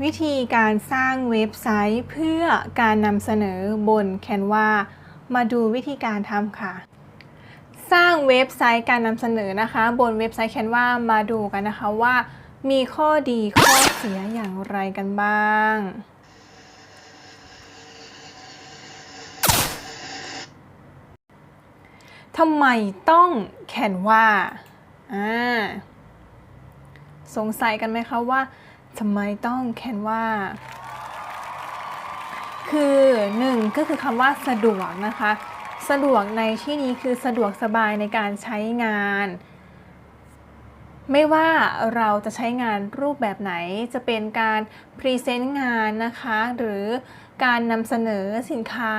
วิธีการสร้างเว็บไซต์เพื่อการนำเสนอบน Canva มาดูวิธีการทำค่ะ สร้างเว็บไซต์การนำเสนอนะคะ บนเว็บไซต์ Canva มาดูกันนะคะว่ามีข้อดีข้อเสียอย่างไรกันบ้าง ทำไมต้องแคนวาอ่าสงสัยกันไหมคะว่า ทำไมต้องแคนวาคือหนึ่งก็คือคำว่าสะดวกนะคะ สะดวกในที่นี้คือสะดวกสบายในการใช้งาน ไม่ว่าเราจะใช้งานรูปแบบไหนจะเป็นการพรีเซนต์งานนะคะ หรือการนำเสนอสินค้า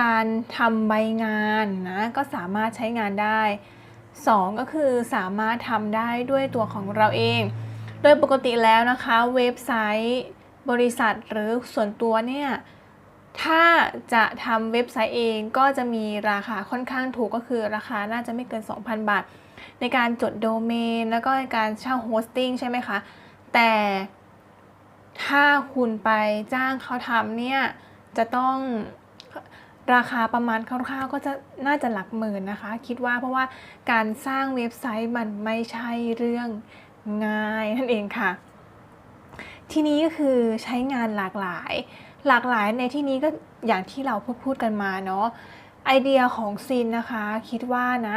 การทำใบงานนะก็สามารถใช้งานได้ 2 ก็คือสามารถทำได้ด้วยตัวของเราเอง โดยปกติแล้วนะคะเว็บไซต์บริษัทหรือส่วนตัวเนี่ยถ้าจะทำเว็บไซต์เองก็จะมีราคาค่อนข้างถูกก็คือราคาน่าจะไม่เกิน 2,000 บาท ในการจดโดเมน แล้วก็ในการเช่าโฮสติ้งใช่ไหมคะ แต่ถ้าคุณไปจ้างเขาทำเนี่ย จะต้องราคาประมาณคร่าวๆก็จะน่าจะหลักหมื่นนะคะ คิดว่าเพราะว่าการสร้างเว็บไซต์มันไม่ใช่เรื่อง ง่ายนั่นเองค่ะ ทีนี้ก็คือใช้งานหลากหลาย หลากหลายในที่นี้ก็อย่างที่เราพูดพูดกันมาเนาะไอเดียของซินนะคะ คิดว่านะ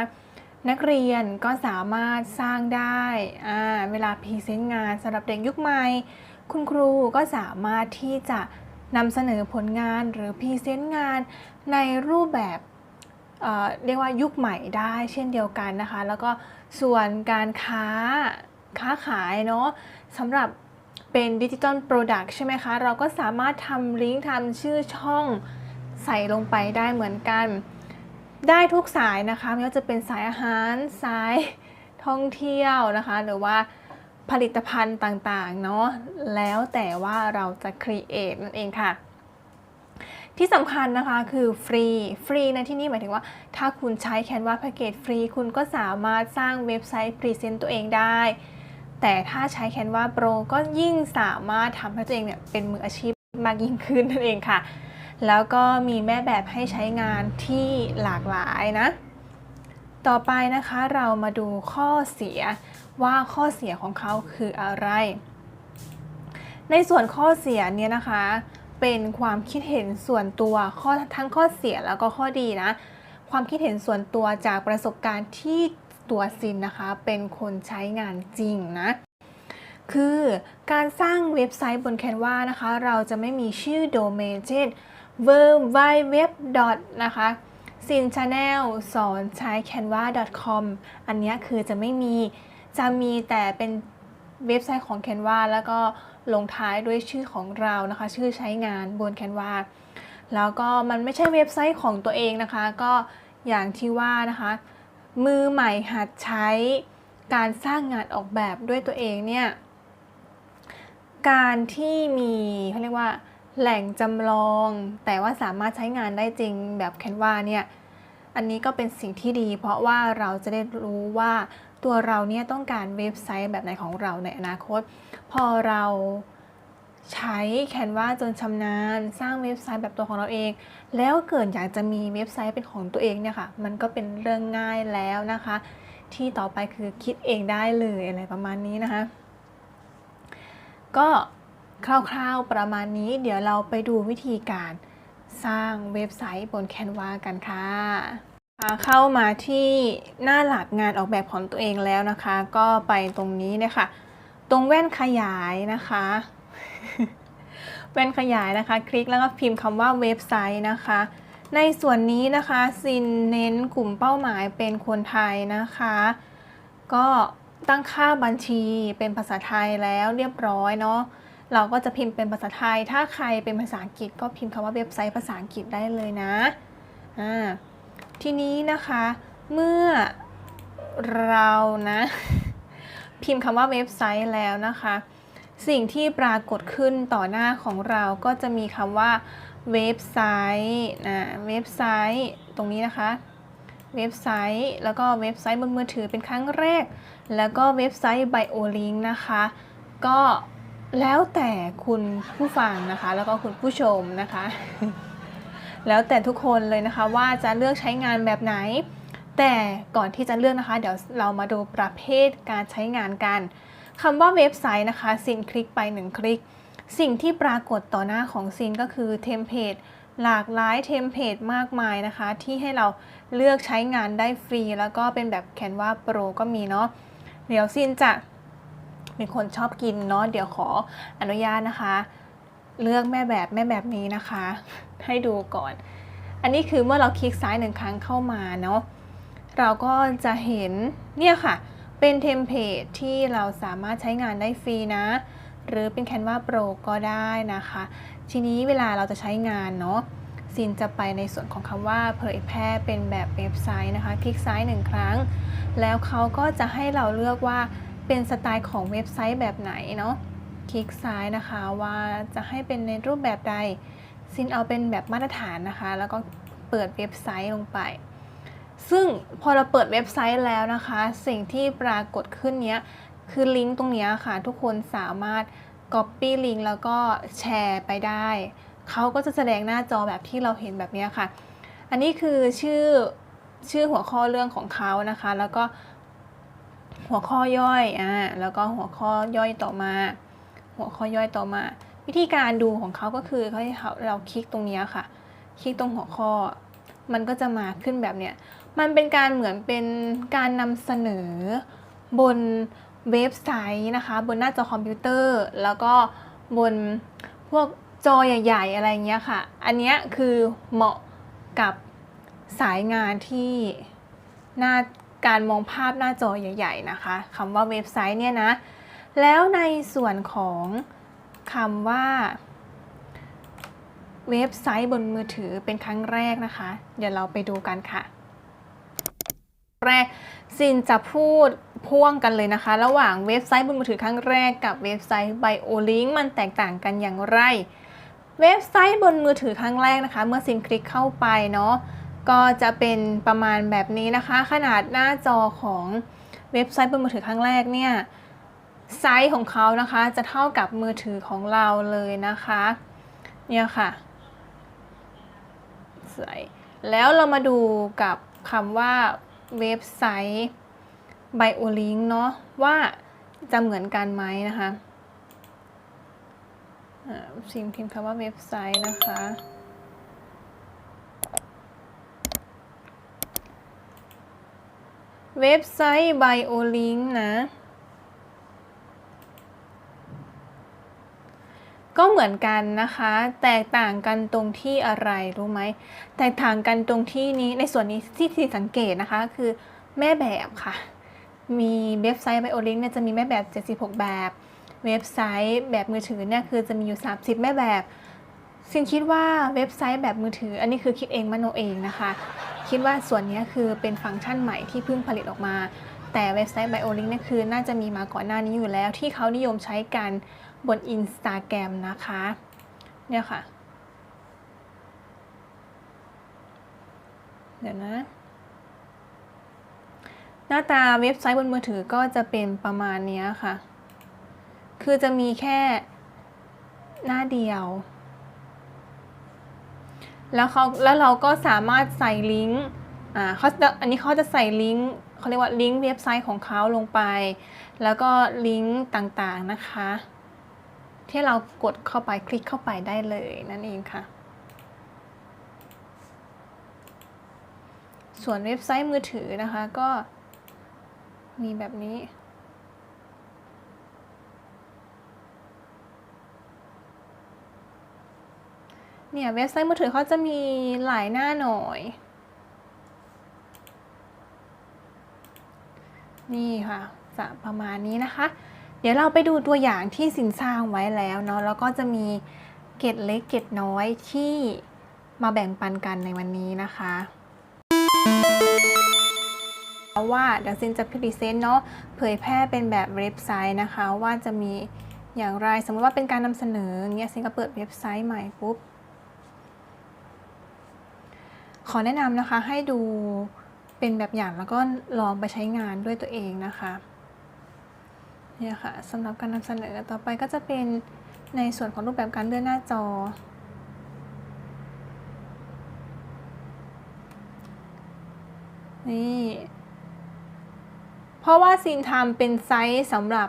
นักเรียนก็สามารถสร้างได้อ่าเวลาพรีเซนต์งานสำหรับเด็กยุคใหม่ คุณครูก็สามารถที่จะนำเสนอผลงานหรือพรีเซนต์งานในรูปแบบเเรียกว่ายุคใหม่ได้เช่นเดียวกันนะคะ แล้วก็ส่วนการค้า ค้าขายเนาะสำหรับเป็นดิจิ t a ลโปรดักต์ใช่ไหมคะ เราก็สามารถทำลิงก์ทำชื่อช่องใส่ลงไปได้เหมือนกัน ได้ทุกสายนะคะไม่ว่าจะเป็นสายอาหาร สายท่องเที่ยวนะคะ หรือว่าผลิตภัณฑ์ต่างๆเนาะแล้วแต่ว่าเราจะ create นั่นเองค่ะ ที่สำคัญนะคะคือฟรีฟรีในที่นี้หมายถึงว่า ถ้าคุณใช้ Canva Package ฟรี คุณก็สามารถสร้างเว็บไซต์พรีเซนต์ตัวเองได้ แต่ถ้าใช้ Canva Pro ก็ยิ่งสามารถทำให้ตัวเองเนี่ยเป็นมืออาชีพมากยิ่งขึ้นนั่นเองค่ะ แล้วก็มีแม่แบบให้ใช้งานที่หลากหลายนะ ต่อไปนะคะเรามาดูข้อเสียว่าข้อเสียของเขาคืออะไร ในส่วนข้อเสียเนี่ยนะคะ เป็นความคิดเห็นส่วนตัวข้อทั้งข้อเสียแล้วก็ข้อดีนะ ความคิดเห็นส่วนตัวจากประสบการณ์ที่ ตัวซินนะคะ เป็นคนใช้งานจริงนะ คือการสร้างเว็บไซต์บน Canva นะคะ เราจะไม่มีชื่อโดเมนเช่น w w w นะคะ sin channel สอนใช้ canva.com อันนี้คือจะไม่มี จะมีแต่เป็นเว็บไซต์ของ Canva แล้วก็ลงท้ายด้วยชื่อของเรานะคะ ชื่อใช้งานบน Canva แล้วก็มันไม่ใช่เว็บไซต์ของตัวเองนะคะ ก็อย่างที่ว่านะคะ มือใหม่หัดใช้การสร้างงานออกแบบด้วยตัวเองเนี่ยการที่มีเขาเรียกว่า แหล่งจำลอง แต่ว่าสามารถใช้งานได้จริงแบบ Canva เนี่ยอันนี้ก็เป็นสิ่งที่ดี เพราะว่าเราจะได้รู้ว่าตัวเราเนี่ยต้องการเว็บไซต์แบบไหนของเราในอนาคต พอเรา ใช้ Canva จนชำนาญ สร้างเว็บไซต์แบบตัวของเราเอง แล้วเกิดอยากจะมีเว็บไซต์เป็นของตัวเองเนี่ยค่ะ มันก็เป็นเรื่องง่ายแล้วนะคะ ที่ต่อไปคือคิดเองได้เลยอะไรประมาณนี้นะคะ ก็คร่าวๆประมาณนี้ เดี๋ยวเราไปดูวิธีการสร้างเว็บไซต์บน Canva กันค่ะเข้ามาที่หน้าหลักงานออกแบบของตัวเองแล้วนะคะ ก็ไปตรงนี้เนี่ยค่ะตรงแว่นขยายนะคะ แว่นขยายนะคะ คลิกแล้วก็พิมพ์คำว่าเว็บไซต์นะคะ ในส่วนนี้นะคะซินเน้นกลุ่มเป้าหมายเป็นคนไทยนะคะ ก็ตั้งค่าบัญชีเป็นภาษาไทยแล้วเรียบร้อยเนาะเราก็จะพิมพ์เป็นภาษาไทย ถ้าใครเป็นภาษาอังกฤษก็พิมพ์คำว่าเว็บไซต์ภาษาอังกฤษได้เลยนะอ่าทีนี้นะคะเมื่อเรานะ พิมพ์คำว่าเว็บไซต์แล้วนะคะ สิ่งที่ปรากฏขึ้นต่อหน้าของเราก็จะมีคำว่าเว็บไซต์นะเว็บไซต์ตรงนี้นะคะ เว็บไซต์แล้วก็เว็บไซต์บนมือถือเป็นครั้งแรก แล้วก็เว็บไซต์ BioLink นะคะ ก็แล้วแต่คุณผู้ฟังนะคะ แล้วก็คุณผู้ชมนะคะ แล้วแต่ทุกคนเลยนะคะว่าจะเลือกใช้งานแบบไหน แต่ก่อนที่จะเลือกนะคะ เดี๋ยวเรามาดูประเภทการใช้งานกัน คำว่าเว็บไซต์นะคะซินคลิกไปหนึ่งคลิก สิ่งที่ปรากฏต่อหน้าของซินก็คือเทมเพลตหลากหลายเทมเพลตมากมายนะคะ ที่ให้เราเลือกใช้งานได้ฟรี แล้วก็เป็นแบบแคนวาโปรก็มีเนาะเดี๋ยวซินจะเป็นคนชอบกินเนาะเดี๋ยวขออนุญาตนะคะ เลือกแม่แบบแม่แบบนี้นะคะ ให้ดูก่อน อันนี้คือเมื่อเราคลิกซ้ายหนึ่งครั้งเข้ามาเนาะเราก็จะเห็นเนี่ยค่ะ เป็นเทมเพลตที่เราสามารถใช้งานได้ฟรีนะ หรือเป็น Canva Pro ก็ได้นะคะ ทีนี้เวลาเราจะใช้งานเนาะซินจะไปในส่วนของคำว่าเผยแพร่เป็นแบบเว็บไซต์นะคะ คลิกซ้ายหนึ่งครั้ง แล้วเขาก็จะให้เราเลือกว่าเป็นสไตล์ของเว็บไซต์แบบไหนเนาะคลิกซ้ายนะคะว่าจะให้เป็นในรูปแบบใดซินเอาเป็นแบบมาตรฐานนะคะ แล้วก็เปิดเว็บไซต์ลงไป ซึ่งพอเราเปิดเว็บไซต์แล้วนะคะ สิ่งที่ปรากฏขึ้นเนี้ยคือลิงก์ตรงเนี้ยค่ะทุกคนสามารถ Copy ลิงก์แล้วก็แชร์ไปได้ เขาก็จะแสดงหน้าจอแบบที่เราเห็นแบบนี้ค่ะ อันนี้คือชื่อชื่อหัวข้อเรื่องของเขานะคะ แล้วก็หัวข้อย่อยอ่าแล้วก็หัวข้อย่อยต่อมา หัวข้อย่อยต่อมา วิธีการดูของเขาก็คือเขาเราคลิกตรงเนี้ยค่ะ คลิกตรงหัวข้อ มันก็จะมาขึ้นแบบเนี้ย มันเป็นการเหมือนเป็นการนำเสนอบนเว็บไซต์นะคะ บนหน้าจอคอมพิวเตอร์ แล้วก็บนพวกจอใหญ่ ๆ อะไรเงี้ยค่ะ อันนี้คือเหมาะกับสายงานที่หน้าการมองภาพหน้าจอใหญ่ ๆ นะคะคำว่าเว็บไซต์เนี่ยนะ แล้วในส่วนของคำว่า เว็บไซต์บนมือถือเป็นครั้งแรกนะคะ เดี๋ยวเราไปดูกันค่ะ แรกซินจะพูดพ่วงกันเลยนะคะ ระหว่างเว็บไซต์บนมือถือครั้งแรกกับเว็บไซต์ BioLink มันแตกต่างกันอย่างไร เว็บไซต์บนมือถือครั้งแรกนะคะ เมื่อซินคลิกเข้าไปเนาะก็จะเป็นประมาณแบบนี้นะคะ ขนาดหน้าจอของเว็บไซต์บนมือถือครั้งแรกเนี่ยไซส์ของเขานะคะจะเท่ากับมือถือของเราเลยนะคะเนี่ยค่ะใส่แล้วเรามาดูกับคำว่า เว็บไซต์ไบโอลิงเนาะว่าจะเหมือนกันไหมนะคะสิ่งพิมพ์คำว่าเว็บไซต์นะคะ เว็บไซต์ไบโอลิงนะ ก็เหมือนกันนะคะ แตกต่างกันตรงที่อะไรรู้ไหมแตกต่างกันตรงที่นี้ในส่วนนี้ที่ที่สังเกตนะคะคือแม่แบบค่ะ มีเว็บไซต์ BioLink เนี่ยจะมีแม่แบบ 76 แบบ เว็บไซต์แบบมือถือเนี่ยคือจะมีอยู่ 30 แม่แบบซินคิดว่าเว็บไซต์แบบมือถือ อันนี้คือคิดเองมโนเองนะคะ คิดว่าส่วนนี้คือเป็นฟังก์ชันใหม่ที่เพิ่งผลิตออกมา แต่เว็บไซต์ BioLink เนี่ยคือน่าจะมีมาก่อนหน้านี้อยู่แล้วที่เขานิยมใช้กัน บน Instagram นะคะ เนี่ยค่ะ เดี๋ยวนะ หน้าตาเว็บไซต์บนมือถือก็จะเป็นประมาณนี้ค่ะ คือจะมีแค่หน้าเดียว แล้วเขาแล้วเราก็สามารถใส่ลิงก์อ่าเขาอันนี้เขาจะใส่ลิงก์เขาเรียกว่าลิงก์เว็บไซต์ของเขาลงไป แล้วก็ลิงก์ต่างๆนะคะ ที่เรากดเข้าไปคลิกเข้าไปได้เลยนั่นเองค่ะ ส่วนเว็บไซต์มือถือนะคะก็มีแบบนี้ เนี่ยเว็บไซต์มือถือเขาจะมีหลายหน้าหน่อย นี่ค่ะ จะประมาณนี้นะคะ ดี๋ยวเราไปดูตัวอย่างที่สินสร้างไว้แล้วเนาะแล้วก็จะมีเกร็ดเล็กเกร็ดน้อยที่มาแบ่งปันกันในวันนี้นะคะว่าเดี๋ยวซินจะพรีเซนต์เนาะเผยแพร่เป็นแบบเว็บไซต์นะคะว่าจะมีอย่างไรสมมติว่าเป็นการนำเสนอเงี้ยซินก็เปิดเว็บไซต์ใหม่ปุ๊บขอแนะนำนะคะให้ดูเป็นแบบอย่างแล้วก็ลองไปใช้งานด้วยตัวเองนะคะ เนี่ยค่ะสำหรับการนำเสนอต่อไปก็จะเป็นในส่วนของรูปแบบการเลื่อนหน้าจอ นี่ เพราะว่าซีนทำเป็นไซส์สำหรับ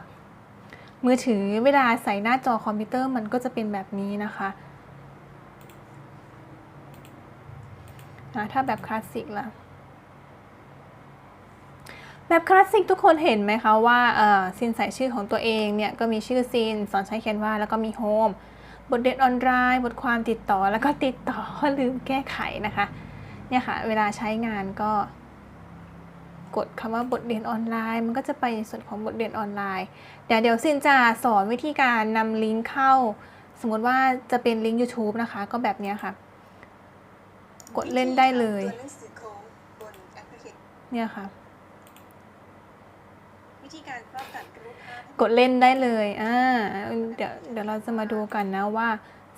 มือถือเวลาใส่หน้าจอคอมพิวเตอร์มันก็จะเป็นแบบนี้นะคะะถ้าแบบคลาสสิกล่ะ แบบคลาสสิกทุกคนเห็นไหมคะว่าเอ่อซินใส่ชื่อของตัวเองเนี่ยก็มีชื่อซินสอนใช้เขียนว่าแล้วก็มีโฮมบทเรียนออนไลน์บทความติดต่อแล้วก็ติดต่อลืมแก้ไขนะคะเนี่ยค่ะเวลาใช้งานก็กดคำว่าบทเรียนออนไลน์ มันก็จะไปในส่วนของบทเรียนออนไลน์เดี๋ยวเดี๋ยวซินจะสอนวิธีการนำลิงก์เข้า สมมติว่าจะเป็นลิงก์ YouTube นะคะ ก็แบบเนี้ยค่ะ กดเล่นได้เลยตัวหนังสือโค้ดบนแอปพลิเคชันเนี่ยค่ะวิธี การครอบตัดรูปภาพกดเล่นได้เลยอ่าเดี๋ยวเดี๋ยวเราจะมาดูกันนะว่า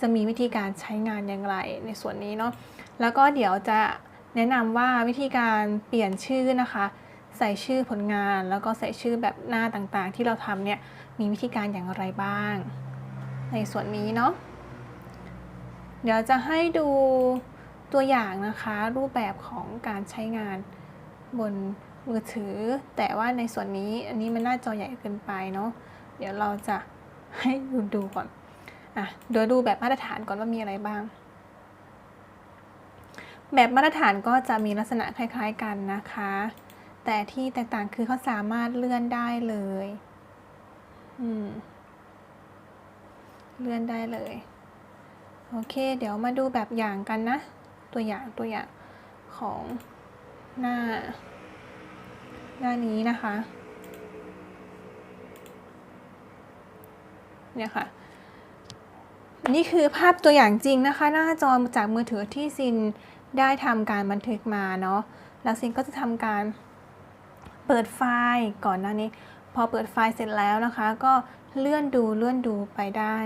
จะมีวิธีการใช้งานอย่างไรในส่วนนี้เนาะ แล้วก็เดี๋ยวจะแนะนำว่าวิธีการเปลี่ยนชื่อนะคะ ใส่ชื่อผลงานแล้วก็ใส่ชื่อแบบหน้าต่างๆ ที่เราทำเนี่ยมีวิธีการอย่างไรบ้าง ในส่วนนี้เนาะ เดี๋ยวจะให้ดูตัวอย่างนะคะ รูปแบบของการใช้งานบน มือถือ แต่ว่าในส่วนนี้อันนี้มันหน้าจอใหญ่เกินไปเนาะเดี๋ยวเราจะให้ดูดูก่อนอะเดี๋ยวดูแบบมาตรฐานก่อนว่ามีอะไรบ้าง แบบมาตรฐานก็จะมีลักษณะคล้าย ๆกันนะคะ แต่ที่แตกต่างคือเขาสามารถเลื่อนได้เลยอืมเลื่อนได้เลย โอเค เดี๋ยวมาดูแบบอย่างกันนะ ตัวอย่างตัวอย่างของหน้า หน้านี้นะคะ เนี่ยค่ะ นี่คือภาพตัวอย่างจริงนะคะ หน้าจอจากมือถือที่ซินได้ทำการบันทึกมาเนาะ แล้วซินก็จะทำการเปิดไฟล์ก่อนหน้านี้ พอเปิดไฟล์เสร็จแล้วนะคะ ก็เลื่อนดูเลื่อนดูไปได้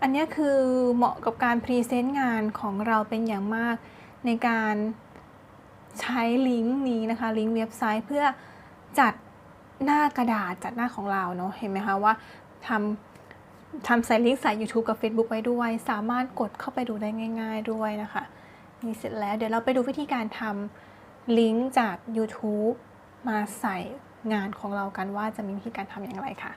อันนี้คือเหมาะกับการพรีเซนต์งานของเราเป็นอย่างมากในการ ใช้ลิงก์นี้นะคะลิงก์เว็บไซต์เพื่อจัดหน้ากระดาษจัดหน้าของเราเนาะเห็นไหมคะว่าทำทำใส่ลิงก์ใส่ YouTube กับ Facebook ไว้ด้วย สามารถกดเข้าไปดูได้ง่าย ๆด้วยนะคะนี่เสร็จแล้วเดี๋ยวเราไปดูวิธีการทำลิงก์จาก YouTube มาใส่งานของเรากันว่าจะมีวิธีการทำอย่างไรค่ะ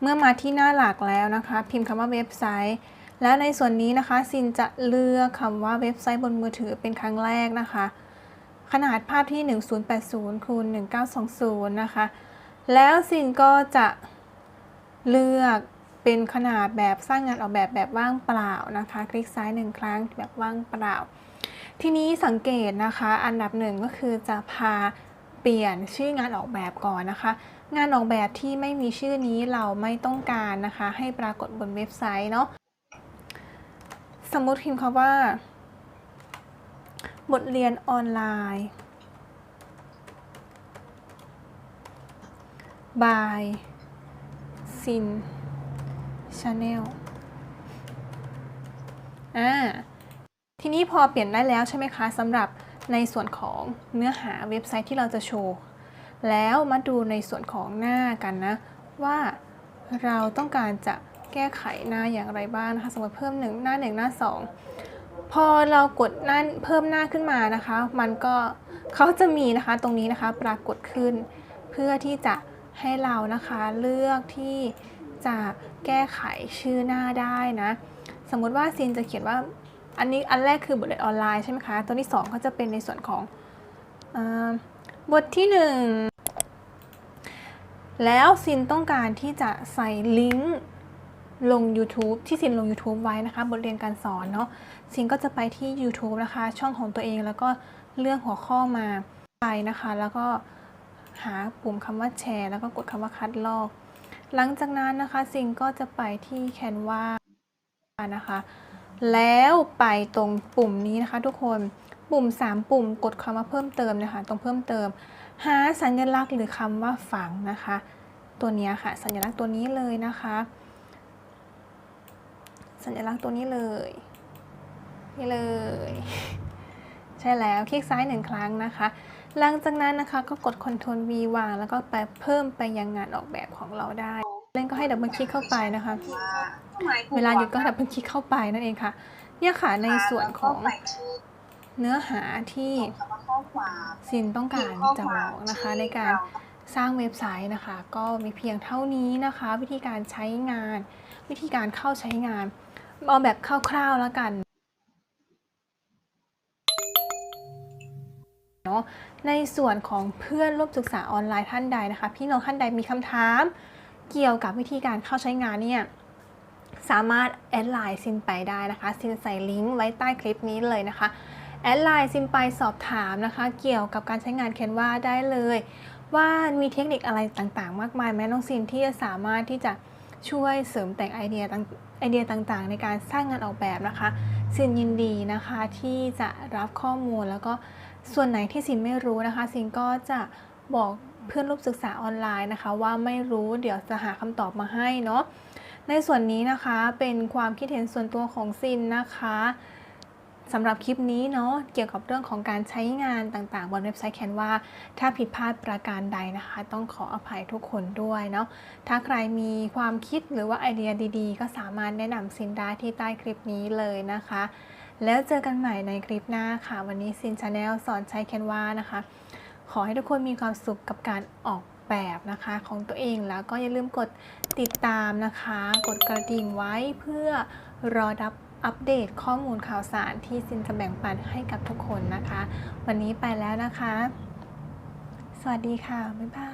เมื่อมาที่หน้าหลักแล้วนะคะ พิมพ์คำว่าเว็บไซต์ แล้วในส่วนนี้นะคะซินจะเลือกคำว่าเว็บไซต์บนมือถือเป็นครั้งแรกนะคะ ขนาดภาพที่ 1080คูณ1920 นะคะ แล้วซินก็จะเลือกเป็นขนาดแบบสร้างงานออกแบบแบบว่างเปล่านะคะ คลิกซ้ายหนึ่งครั้งแบบว่างเปล่า ทีนี้สังเกตนะคะ อันดับหนึ่งก็คือจะพาเปลี่ยนชื่องานออกแบบก่อนนะคะ งานออกแบบที่ไม่มีชื่อนี้เราไม่ต้องการนะคะ ให้ปรากฏบนเว็บไซต์เนาะ สมมติพิมพ์คำว่า บทเรียนออนไลน์ by sin channel อ่าทีนี้พอเปลี่ยนได้แล้วใช่ไหมคะสำหรับในส่วนของเนื้อหาเว็บไซต์ที่เราจะโชว์ แล้วมาดูในส่วนของหน้ากันนะ ว่าเราต้องการจะ แก้ไขหน้าอย่างไรบ้างนะคะสมมติเพิ่มหนึ่งหน้าหนึ่งหน้าสองพอเรากดหน้าเพิ่มหน้าขึ้นมานะคะ มันก็เขาจะมีนะคะตรงนี้นะคะปรากฏขึ้น เพื่อที่จะให้เรานะคะเลือกที่จะแก้ไขชื่อหน้าได้นะ สมมุติว่าซินจะเขียนว่าอันนี้อันแรกคือบทเรียนออนไลน์ใช่ไหมคะ ตัวที่2ก็จะเป็นในส่วนของอบทที่ 1 แล้วซินต้องการที่จะใส่ลิงก์ ลง YouTube ที่ซินลง YouTube ไว้นะคะ บทเรียนการสอนเนาะซินก็จะไปที่ YouTube นะคะ ช่องของตัวเองแล้วก็เลือกหัวข้อมาไปนะคะ แล้วก็หาปุ่มคำว่าแชร์ แล้วก็กดคำว่าคัดลอก หลังจากนั้นนะคะซินก็จะไปที่ Canva นะคะ แล้วไปตรงปุ่มนี้นะคะ ทุกคนปุ่ม 3 ปุ่มกดคำว่าเพิ่มเติมนะคะ ตรงเพิ่มเติม หาสัญลักษณ์หรือคำว่าฝังนะคะ ตัวนี้ค่ะ สัญลักษณ์ตัวนี้เลยนะคะ สัญลักษณ์ตัวนี้เลย นี่เลย ใช่แล้วคลิกซ้ายหนึ่งครั้งนะคะ หลังจากนั้นนะคะก็กด Ctrl V วาง แล้วก็ไปเพิ่มไปยังงานออกแบบของเราได้เล่นก็ให้ดับเบิลคลิกเข้าไปนะคะ เวลาหยุดก็ดับเบิลคลิกเข้าไปนั่นเองค่ะ เนี่ยค่ะในส่วนของเนื้อหาที่ซินต้องการจะบอกนะคะ ในการสร้างเว็บไซต์นะคะ ก็มีเพียงเท่านี้นะคะ วิธีการใช้งาน วิธีการเข้าใช้งานเอาแบบคร่าวๆแล้วกันเนาะในส่วนของเพื่อนร่วมศึกษาออนไลน์ท่านใดนะคะ พี่น้องท่านใดมีคำถามเกี่ยวกับวิธีการเข้าใช้งานเนี่ยสามารถแอดไลน์ซินไปได้นะคะซินใส่ลิงก์ไว้ใต้คลิปนี้เลยนะคะแอดไลน์ซินไปสอบถามนะคะ เกี่ยวกับการใช้งาน Canva ได้เลย ว่ามีเทคนิคอะไรต่างๆ มากมายแม้น้องซินที่จะสามารถที่จะ ช่วยเสริมแต่งไอเดียต่างไอเดียต่างๆ ในการสร้างงานออกแบบนะคะซินยินดีนะคะที่จะรับข้อมูลแล้วก็ส่วนไหนที่ซินไม่รู้นะคะซินก็จะบอกเพื่อนร่วมศึกษาออนไลน์นะคะ ว่าไม่รู้เดี๋ยวจะหาคำตอบมาให้เนาะในส่วนนี้นะคะเป็นความคิดเห็นส่วนตัวของซินนะคะ สำหรับคลิปนี้เนาะเกี่ยวกับเรื่องของการใช้งานต่างๆ บนเว็บไซต์แคนวาถ้าผิดพลาดประการใดนะคะ ต้องขออภัยทุกคนด้วยเนาะถ้าใครมีความคิดหรือว่าไอเดียดีๆ ก็สามารถแนะนำซินได้ที่ใต้คลิปนี้เลยนะคะ แล้วเจอกันใหม่ในคลิปหน้าค่ะ วันนี้ซินชาแนลสอนใช้แคนวานะคะ ขอให้ทุกคนมีความสุขกับการออกแบบนะคะของตัวเองแล้วก็อย่าลืมกดติดตามนะคะ กดกระดิ่งไว้เพื่อรอรับ อัปเดตข้อมูลข่าวสารที่ซินจะแบ่งปันให้กับทุกคนนะคะ วันนี้ไปแล้วนะคะ สวัสดีค่ะ บ๊ายบาย